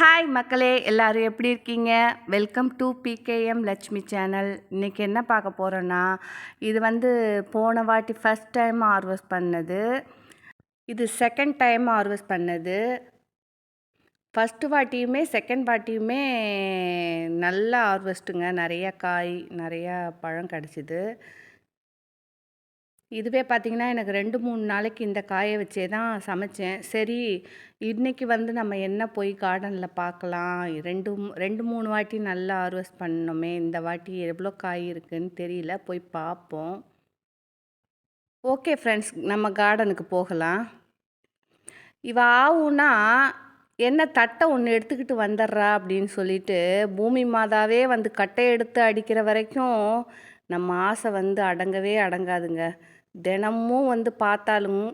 Hi மக்களே எல்லோரும் எப்படி இருக்கீங்க? Welcome to PKM Lakshmi channel இன்றைக்கி என்ன பார்க்க போகிறோன்னா இது வந்து போன வாட்டி ஃபஸ்ட் டைம் ஹார்வெஸ்ட் பண்ணது. இது செகண்ட் டைம் ஹார்வெஸ்ட் பண்ணது. ஃபஸ்ட்டு வாட்டியுமே செகண்ட் வாட்டியுமே நல்லா ஹார்வெஸ்ட்டுங்க நிறைய காய் நிறையா பழம் கிடச்சிது. இதுவே பார்த்திங்கன்னா எனக்கு ரெண்டு மூணு நாளைக்கு இந்த காயை வச்சே தான் சமைச்சேன். சரி இன்றைக்கி வந்து நம்ம என்ன போய் கார்டனில் பார்க்கலாம் ரெண்டு ரெண்டு மூணு வாட்டி நல்லா ஹார்வெஸ்ட் பண்ணோமே இந்த வாட்டி எவ்வளோ காய் இருக்குன்னு தெரியல போய் பார்ப்போம் ஓகே ஃப்ரெண்ட்ஸ் நம்ம கார்டனுக்கு போகலாம். இவ ஆவுன்னா என்ன தட்டை ஒன்று எடுத்துக்கிட்டு வந்துடுறா அப்படின்னு சொல்லிட்டு பூமி மாதாவே வந்து கட்டை எடுத்து அடிக்கிற வரைக்கும் நம்ம ஆசை வந்து அடங்கவே அடங்காதுங்க. தினமும் வந்து பார்த்தாலும்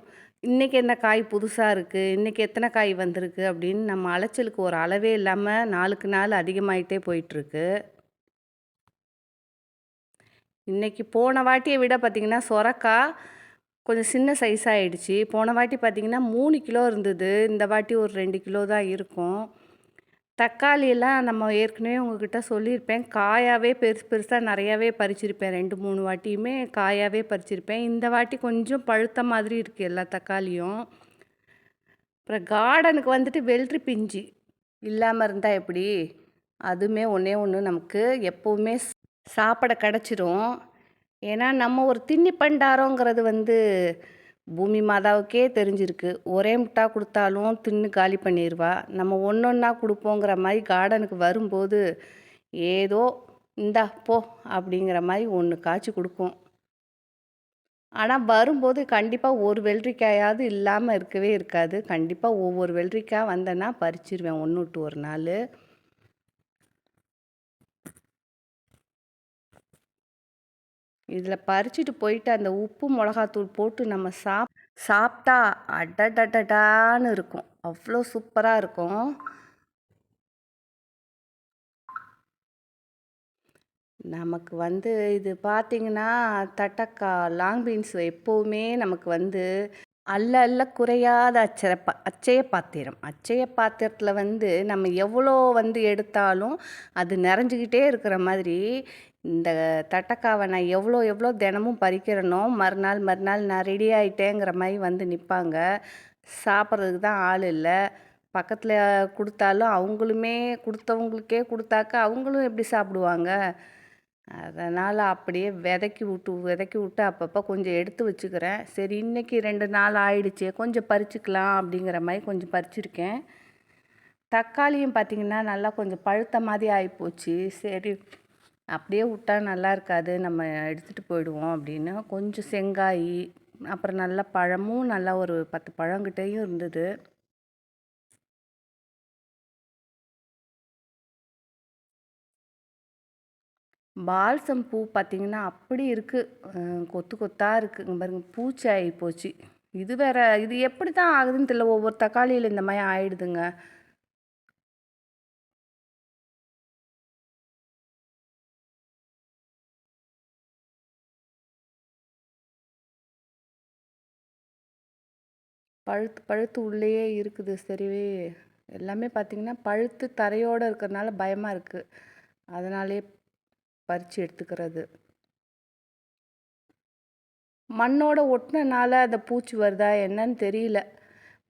இன்றைக்கி என்ன காய் புதுசாக இருக்குது இன்றைக்கி எத்தனை காய் வந்திருக்கு? அப்படின்னு நம்ம அலைச்சலுக்கு ஒரு அளவே இல்லாமல் நாளுக்கு நாள் அதிகமாயிட்டே போயிட்டுருக்கு. இன்றைக்கி போன வாட்டியை விட பார்த்திங்கன்னா சொரக்காய் கொஞ்சம் சின்ன சைஸ் ஆயிடுச்சு. போன வாட்டி பார்த்திங்கன்னா மூணு கிலோ இருந்தது. இந்த வாட்டி ஒரு ரெண்டு கிலோ தான் இருக்கும். தக்காளியெல்லாம் நம்ம ஏற்கனவே உங்ககிட்ட சொல்லியிருப்பேன். காயாகவே பெருசு பெருசாக நிறையாவே பறிச்சிருப்பேன். ரெண்டு மூணு வாட்டியுமே காயாகவே பறிச்சிருப்பேன். இந்த வாட்டி கொஞ்சம் பழுத்த மாதிரி இருக்குது எல்லா தக்காளியும். அப்புறம் கார்டனுக்கு வந்துட்டு வெள்ளரி பிஞ்சு இல்லாமல் இருந்தால் எப்படி? அதுவுமே ஒன்றே ஒன்று நமக்கு எப்போவுமே சாப்பிட கிடச்சிரும். ஏன்னா நம்ம ஒரு தின்னி பண்டாரோங்கிறது வந்து பூமி மாதாவுக்கே தெரிஞ்சிருக்கு. ஒரே முட்டா கொடுத்தாலும் தின்னு காலி பண்ணிடுவா நம்ம ஒன்று ஒன்றா கொடுப்போங்கிற மாதிரி கார்டனுக்கு வரும்போது ஏதோ இந்தா போ அப்படிங்கிற மாதிரி ஒன்று காய்ச்சி கொடுக்கும். ஆனால் வரும்போது கண்டிப்பாக ஒரு வெள்ளரிக்காயாவது இல்லாமல் இருக்கவே இருக்காது. கண்டிப்பாக ஒவ்வொரு வெள்ளரிக்காய் வந்தேன்னா பறிச்சிருவேன். ஒன்று விட்டு ஒரு நாள். இதில் பறிச்சுட்டு போயிட்டு அந்த உப்பு மிளகாத்தூள் போட்டு நம்ம சாப் சாப்பிட்டா அடடடடான்னு இருக்கும். அவ்வளோ சூப்பராக இருக்கும். நமக்கு வந்து இது பார்த்தீங்கன்னா தட்டக்காய் லாங் பீன்ஸ் எப்போவுமே நமக்கு வந்து அல்ல அல்ல குறையாத அச்சர பா அச்சய பாத்திரம். அச்சய பாத்திரத்தில் வந்து நம்ம எவ்வளோ வந்து எடுத்தாலும் அது நிறைஞ்சிக்கிட்டே இருக்கிற மாதிரி இந்த தட்டக்காவை நான் எவ்வளோ எவ்வளோ தினமும் பறிக்கிறனோ மறுநாள் மறுநாள் நான் ரெடி ஆகிட்டேங்கிற மாதிரி வந்து நிற்பாங்க சாப்பிட்றதுக்கு தான் ஆள் இல்லை. பக்கத்தில் கொடுத்தாலும் அவங்களுமே கொடுத்தவங்களுக்கே கொடுத்தாக்கா அவங்களும் எப்படி சாப்பிடுவாங்க? அதனால் அப்படியே விதைக்கி விட்டு விதைக்கி விட்டு அப்பப்போ கொஞ்சம் எடுத்து வச்சுக்கிறேன். சரி இன்றைக்கி ரெண்டு நாள் ஆயிடுச்சு. கொஞ்சம் பறிச்சுக்கலாம் அப்படிங்கிற மாதிரி கொஞ்சம் பறிச்சிருக்கேன். தக்காளியும் பார்த்திங்கன்னா நல்லா கொஞ்சம் பழுத்த மாதிரி ஆகிப்போச்சு சரி அப்படியே விட்டா நல்லா இருக்காது நம்ம எடுத்துகிட்டு போயிடுவோம் அப்படின்னு. கொஞ்சம் செங்காய் அப்புறம் நல்லா பழமும் நல்லா ஒரு பத்து பழங்கிட்டேயும் இருந்தது. பால்சம் பூ பார்த்தீங்கன்னா அப்படி இருக்குது கொத்து கொத்தாக இருக்குதுங்க பாருங்க பூச்சி ஆகி போச்சு. இது வேற இது எப்படி தான் ஆகுதுன்னு தெரியல. ஒவ்வொரு தக்காளியில் இந்த மாதிரி ஆயிடுதுங்க. பழுத்து பழுத்து உள்ளேயே இருக்குது சரி எல்லாமே பார்த்திங்கன்னா பழுத்து தரையோடு இருக்கிறதுனால பயமாக இருக்குது அதனாலே பறித்து எடுத்துக்கிறது. மண்ணோட ஒட்டினனால அந்த பூச்சி வருதா என்னன்னு தெரியல.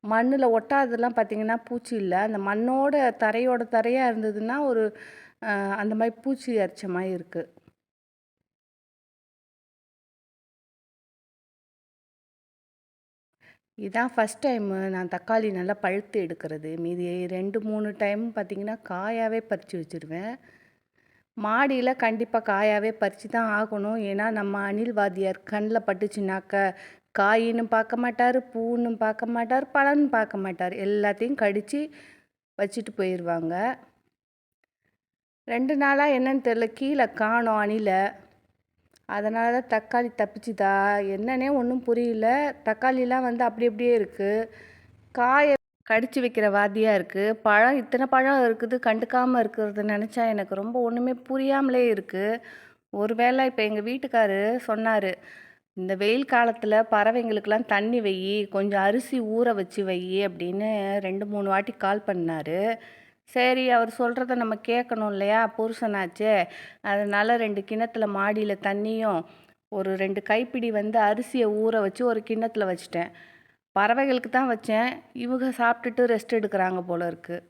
மண்ணில் ஒட்டாததெல்லாம் பார்த்திங்கன்னா பூச்சி இல்லை. அந்த மண்ணோட தரையோட தரையாக இருந்ததுன்னா ஒரு அந்த மாதிரி பூச்சி அரிச்ச மாதிரி இருக்குது இதான் ஃபஸ்ட் டைமு நான் தக்காளி நல்லா பழுத்து எடுக்கிறது. மீதி ரெண்டு மூணு டைம் பார்த்தீங்கன்னா காயாகவே பறித்து வச்சுருவேன். மாடியில் கண்டிப்பாக காயாகவே பறித்து தான் ஆகணும். ஏன்னா நம்ம அணில் வாத்தியார் கண்ணில் பட்டுச்சுனாக்க காயின்னு பார்க்க மாட்டார் பூன்னு பார்க்க மாட்டார் பழம்னு பார்க்க மாட்டார். எல்லாத்தையும் கடித்து வச்சுட்டு போயிடுவாங்க ரெண்டு நாளாக என்னன்னு தெரில கீழே காணோம் அணிலை. அதனால தான் தக்காளி தப்பிச்சுதா? என்னன்னே ஒன்றும் புரியல. தக்காளிலாம் வந்து அப்படி அப்படியே இருக்குது காய கடிச்சு வைக்கிற வாதியாக இருக்குது பழம் இத்தனை பழம் இருக்குது கண்டுக்காமல் இருக்கிறது நினச்சா எனக்கு ரொம்ப ஒன்றுமே புரியாமலே இருக்குது ஒருவேளை இப்போ எங்கள் வீட்டுக்காரு சொன்னார் இந்த வெயில் காலத்தில் பறவைங்களுக்கெல்லாம் தண்ணி வை கொஞ்சம் அரிசி ஊற வச்சு வை அப்படின்னு ரெண்டு மூணு வாட்டி கால் பண்ணார். சரி அவர் சொல்கிறத நம்ம கேட்கணும் இல்லையா? புருஷனாச்சே. அதனால் ரெண்டு கிணத்துல மாடியில் தண்ணியும் ஒரு ரெண்டு கைப்பிடி வந்து அரிசியை ஊற வச்சு ஒரு கிண்ணத்தில் வச்சுட்டேன். பறவைகளுக்கு தான் வச்சேன். இவங்க சாப்பிட்டுட்டு ரெஸ்ட் எடுக்கிறாங்க போல இருக்குது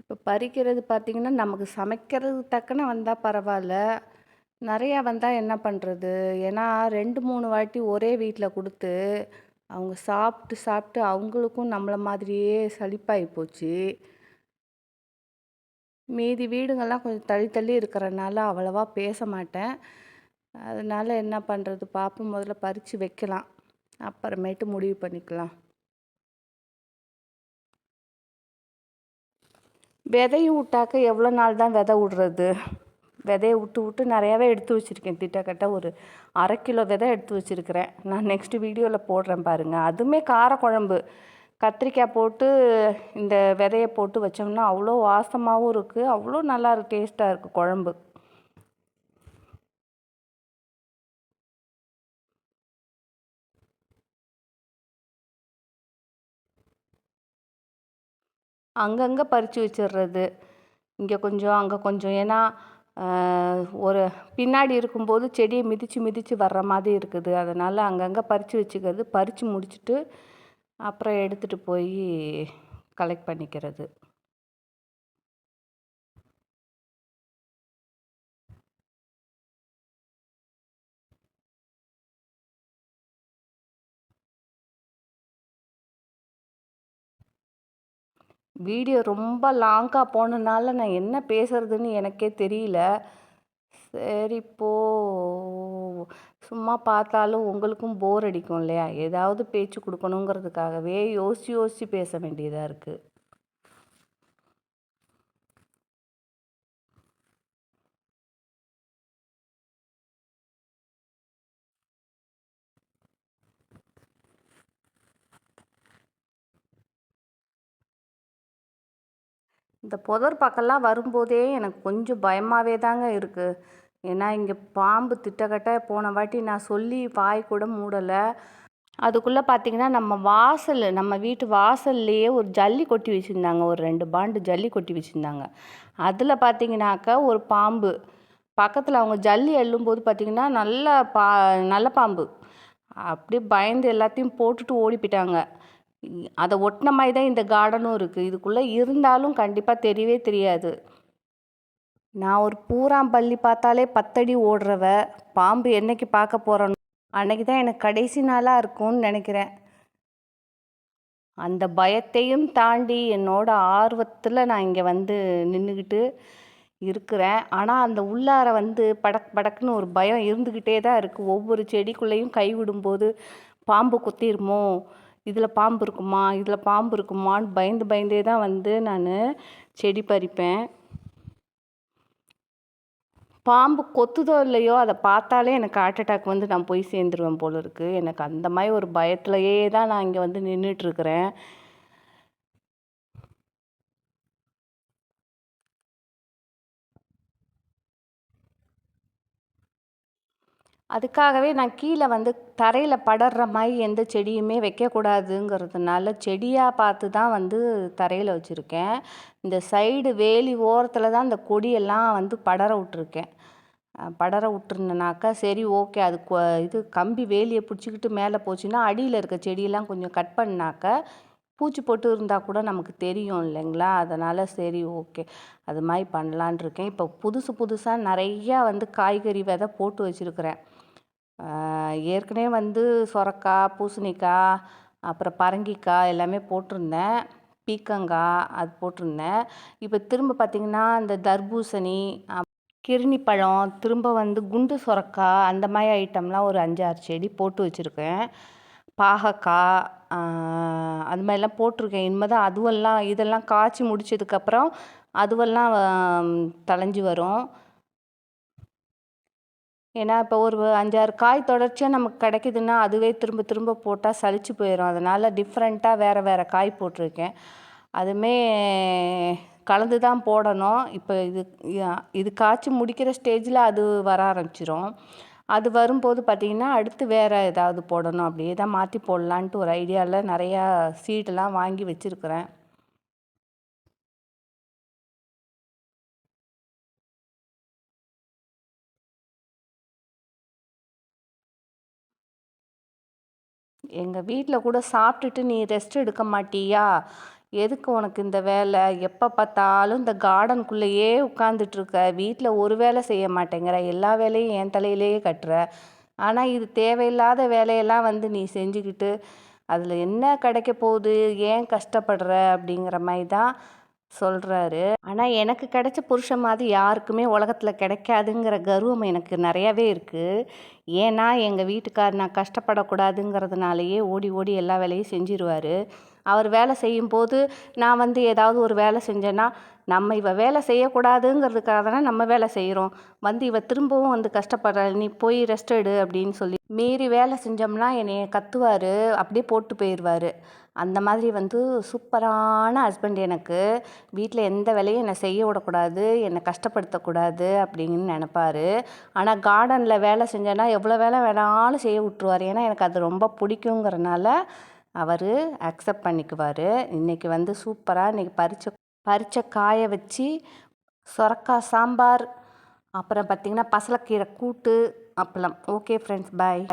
இப்போ பறிக்கிறது பார்த்திங்கன்னா நமக்கு சமைக்கிறது டக்குன்னு வந்தால் பரவாயில்ல நிறையா வந்தால் என்ன பண்ணுறது ஏன்னா ரெண்டு மூணு வாட்டி ஒரே வீட்டில் கொடுத்து அவங்க சாப்பிட்டு சாப்பிட்டு அவங்களுக்கும் நம்மளை மாதிரியே சலிப்பாகி போச்சு. மீதி வீடுங்கள்லாம் கொஞ்சம் தள்ளி தள்ளி இருக்கிறனால அவ்வளவா பேச மாட்டேன். அதனால் என்ன பண்ணுறது பார்ப்போம் முதல்ல பறித்து வைக்கலாம். அப்புறமேட்டு முடிவு பண்ணிக்கலாம். விதையும் விட்டாக்க எவ்வளோ நாள் தான் விதை விடுறது? விதைய விட்டு விட்டு நிறையாவே எடுத்து வச்சுருக்கேன். திட்டக்கட்ட ஒரு அரை கிலோ விதை எடுத்து வச்சுருக்கிறேன். நான் நெக்ஸ்ட் வீடியோவில் போடுறேன் பாருங்கள் அதுவுமே காரக்குழம்பு. கத்திரிக்காய் போட்டு இந்த விதைய போட்டு வச்சோம்னா அவ்வளோ வாசமாகவும் இருக்குது அவ்வளோ நல்லா இருக்கு டேஸ்ட்டாக இருக்குது குழம்பு. அங்கங்கே பறித்து வச்சிடுறது இங்கே கொஞ்சம் அங்கே கொஞ்சம். ஏன்னா ஒரு பின்னாடி இருக்கும்போது செடியை மிதித்து மிதித்து வர்ற மாதிரி இருக்குது. அதனால் அங்கங்கே பறித்து வச்சுக்கிறது. பறித்து முடிச்சுட்டு அப்புறம் எடுத்துகிட்டு போய் கலெக்ட் பண்ணிக்கிறது. வீடியோ ரொம்ப லாங்காக போனனால நான் என்ன பேசுறதுன்னு எனக்கே தெரியல. சரி போ. சும்மா பார்த்தாலும் உங்களுக்கும் போர் அடிக்கும் இல்லையா? ஏதாவது பேச்சு கொடுக்கணுங்கிறதுக்காகவே யோசித்து யோசித்து பேச வேண்டியதாக இருக்குது இந்த புதர் பக்கம்லாம் வரும்போதே எனக்கு கொஞ்சம் பயமாகவே தாங்க இருக்குது ஏன்னா இங்கே பாம்பு திட்டக்கட்ட போன வாட்டி நான் சொல்லி வாய் கூட மூடலை. அதுக்குள்ளே பார்த்தீங்கன்னா நம்ம வாசல் நம்ம வீட்டு வாசல்லையே ஒரு ஜல்லி கொட்டி வச்சுருந்தாங்க. ஒரு ரெண்டு பாண்டு ஜல்லி கொட்டி வச்சுருந்தாங்க. அதில் பார்த்தீங்கன்னாக்கா ஒரு பாம்பு. பக்கத்தில் அவங்க ஜல்லி அள்ளும்போது பார்த்தீங்கன்னா நல்ல பா நல்ல பாம்பு. அப்படியே பயந்து எல்லாத்தையும் போட்டுட்டு ஓடி போயிட்டாங்க. அதை ஒட்டின மாதிரி தான் இந்த கார்டனும் இருக்குது இதுக்குள்ளே இருந்தாலும் கண்டிப்பாக தெரியவே தெரியாது. நான் ஒரு பூராம்பள்ளி பார்த்தாலே பத்தடி ஓடுறவ பாம்பு என்னைக்கு பார்க்க போகிறோம் அன்னைக்கு தான் எனக்கு கடைசி நாளாக இருக்கும்னு நினைக்கிறேன். அந்த பயத்தையும் தாண்டி என்னோட ஆர்வத்தில் நான் இங்கே வந்து நின்றுக்கிட்டு இருக்கிறேன். ஆனால் அந்த உள்ளார வந்து படக் படக்குன்னு ஒரு பயம் இருந்துக்கிட்டே தான் இருக்குது ஒவ்வொரு செடிக்குள்ளேயும் கை விடும்போது பாம்பு குத்திருமோ இதில் பாம்பு இருக்குமா இதில் பாம்பு இருக்குமான்னு பயந்து பயந்தே தான் வந்து நான் செடி பறிப்பேன். பாம்பு கொத்துதோ இல்லையோ அதை பார்த்தாலே எனக்கு ஹார்ட் அட்டாக் வந்து நான் போய் சேர்ந்துருவேன் போல இருக்குது எனக்கு அந்த மாதிரி ஒரு பயத்துலையே தான் நான் இங்கே வந்து நின்றுட்டுருக்குறேன் அதுக்காகவே நான் கீழே வந்து தரையில் படர்ற மாதிரி எந்த செடியுமே வைக்கக்கூடாதுங்கிறதுனால செடியாக பார்த்து தான் வந்து தரையில் வச்சுருக்கேன். இந்த சைடு வேலி ஓரத்தில் தான் இந்த கொடியெல்லாம் வந்து படர விட்ருக்கேன் படர விட்டுருந்தனாக்கா சரி ஓகே அது இது கம்பி வேலியை பிடிச்சிக்கிட்டு மேலே போச்சுன்னா அடியில் இருக்க செடியெல்லாம் கொஞ்சம் கட் பண்ணாக்க பூச்சி போட்டு இருந்தால் கூட நமக்கு தெரியும் இல்லைங்களா? அதனால் சரி ஓகே அது மாதிரி பண்ணலான் இருக்கேன் இப்போ புதுசு புதுசாக நிறையா வந்து காய்கறி விதை போட்டு வச்சுருக்குறேன். ஏற்கனவே வந்து சொரக்காய் பூசணிக்காய் அப்புறம் பரங்கிக்காய் எல்லாமே போட்டிருந்தேன். பீக்கங்காய் அது போட்டிருந்தேன். இப்போ திரும்ப பார்த்திங்கன்னா இந்த தர்பூசணி கிருணி பழம் திரும்ப வந்து குண்டு சொரக்காய் அந்த மாதிரி ஐட்டம்லாம் ஒரு அஞ்சாறு செடி போட்டு வச்சுருக்கேன். பாகக்காய் அது மாதிரிலாம் போட்டிருக்கேன். இனிமேல் தான் அதுவெல்லாம் இதெல்லாம் காய்ச்சி முடிச்சதுக்கப்புறம் அதுவெல்லாம் தழைஞ்சி வரும். ஏன்னா இப்போ ஒரு அஞ்சாறு காய் தொடர்ச்சியாக நமக்கு கிடைக்குதுன்னா அதுவே திரும்ப திரும்ப போட்டால் சளிச்சு போயிடும் அதனால் டிஃப்ரெண்ட்டாக வேறு வேறு காய் போட்டிருக்கேன். அதுவுமே கலந்து தான் போடணும். இப்போ இது இது காய்ச்சி முடிக்கிற ஸ்டேஜில் அது வர ஆரம்பிச்சிரும். அது வரும்போது பார்த்திங்கன்னா அடுத்து வேறு ஏதாவது போடணும். அப்படியே தான் மாற்றி போடலான்ட்டு ஒரு ஐடியாவில் நிறையா சீடெல்லாம் வாங்கி வச்சுருக்குறேன். எங்கள் வீட்டில் கூட சாப்பிட்டுட்டு நீ ரெஸ்ட் எடுக்க மாட்டியா? எதுக்கு உனக்கு இந்த வேலை? எப்போ பார்த்தாலும் இந்த கார்டனுக்குள்ளேயே உட்காந்துட்ருக்க வீட்டில் ஒரு வேலை செய்ய மாட்டேங்கிற. எல்லா வேலையும் என் தலையிலேயே கட்டுற. ஆனால் இது தேவையில்லாத வேலையெல்லாம் வந்து நீ செஞ்சுக்கிட்டு அதில் என்ன கிடைக்க போகுது? ஏன் கஷ்டப்படுற? அப்படிங்கிற மாதிரி தான் சொல்கிறாரு ஆனால் எனக்கு கிடைச்ச புருஷன் மாதிரி யாருக்குமே உலகத்தில் கிடைக்காதுங்கிற கர்வம் எனக்கு நிறையாவே இருக்குது ஏன்னா எங்கள் வீட்டுக்கார் நான் கஷ்டப்படக்கூடாதுங்கிறதுனாலயே ஓடி ஓடி எல்லா வேலையும் செஞ்சிருவார். அவர் வேலை செய்யும்போது நான் வந்து ஏதாவது ஒரு வேலை செஞ்சேன்னா நம்ம இவ வேலை செய்யக்கூடாதுங்கிறதுக்காக தானே நம்ம வேலை செய்கிறோம் வந்து இவ திரும்பவும் வந்து கஷ்டப்படுற நீ போய் ரெஸ்ட் எடு அப்படின்னு சொல்லி. மீறி வேலை செஞ்சோம்னா என்னைய கத்துவார் அப்படியே போட்டு போயிடுவார் அந்த மாதிரி வந்து சூப்பரான ஹஸ்பண்ட் எனக்கு. வீட்டில் எந்த வேலையும் என்னை செய்ய விடக்கூடாது என்னை கஷ்டப்படுத்தக்கூடாது அப்படின்னு நினப்பாரு. ஆனால் கார்டனில் வேலை செஞ்சேன்னா எவ்வளோ வேலை வேணாலும் செய்ய விட்ருவார் ஏன்னா எனக்கு அது ரொம்ப பிடிக்குங்கிறனால அவர் அக்செப்ட் பண்ணிக்குவார். இன்றைக்கி வந்து சூப்பராக இன்றைக்கி பறிச்ச பறிச்ச காய வச்சு சொரக்காய் சாம்பார் அப்புறம் பார்த்திங்கன்னா பசலக்கீரை கூட்டு அப்பளம். Okay friends bye